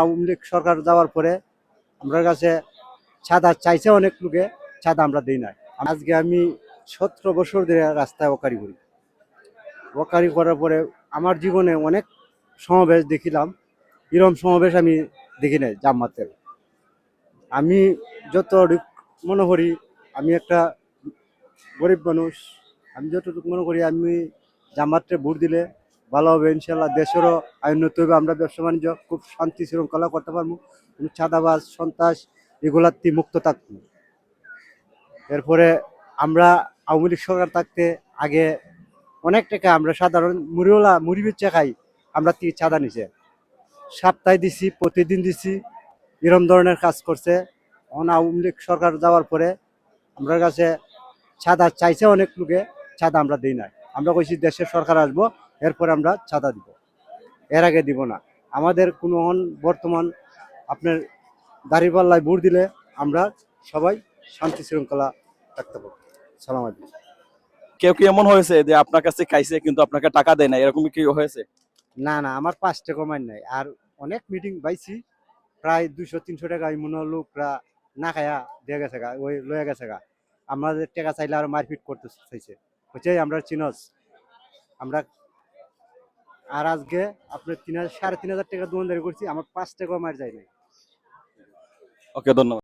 আওয়ামী লীগ সরকার যাওয়ার পরে আমরা কাছে ছাদা চাইছে অনেক লোকে, ছাদা আমরা দিই না আজকে আমি সতেরো বছর ধরে রাস্তায় ওকারি করি। ওকারি করার পরে আমার জীবনে অনেক সমাবেশ দেখিলাম। এরম সমাবেশ আমি দেখি নাই জামাতের। আমি যত মনে করি, আমি একটা গরিব মানুষ, আমি যতটুকু মনে করি, আমি জামাতরে ভোট দিলে ভালো হবে, ইনশাল্লাহ দেশেরও উন্নত হবে, আমরা ব্যবসা বাণিজ্য খুব শান্তি শৃঙ্খলা করতে পারব, কোনো চাঁদাবাজ, সন্ত্রাস, এগুলার থেকে মুক্ত থাকব। এরপরে আমরা আওয়ামী লীগ সরকার থাকতে আগে অনেক টাকা আমরা সাধারণ মুড়িওয়ালা মুড়ি বেচা খাই, আমরা তি চাঁদা নিছে। সপ্তাহে দিছি, প্রতিদিন দিছি, এরম ধরনের কাজ করছে। এখন আওয়ামী লীগ সরকার যাওয়ার পরে আমরা কাছে ছাদা চাইছে অনেক লোকে ছাদা আমরা দিই না আমরা কইছি দেশের সরকার আসব এরপরে আমরা ছাদা দিব। এর আগে দিব না। আমাদের কোনো বর্তমান আপনার দাঁড়িপাল্লায় ভোট দিলে আমরা সবাই শান্তি শৃঙ্খলা থাকতে পারব। সালাম আলাইকুম। কেউ কি এমন হয়েছে যে আপনার কাছে খাইছে কিন্তু আপনাকে টাকা দেয় না এরকম কি হয়েছে? না না আমার পাঁচ টাকা কমাই নাই। আর অনেক মিটিং পাইছি প্রায় দুশো তিনশো টাকা মনে লোকরা না খায়া দিয়ে গেছে গা ওই লয়ে গেছে গা। আমাদের টাকা চাইলে আর মারপিট করতে চাইছে। হচ্ছে আমরা চিনস। আমরা আর আজকে আপনার তিন হাজার সাড়ে তিন হাজার টাকা দোকানদারি করছি, আমার পাঁচ টাকা মার যায় নাই। ওকে, ধন্যবাদ।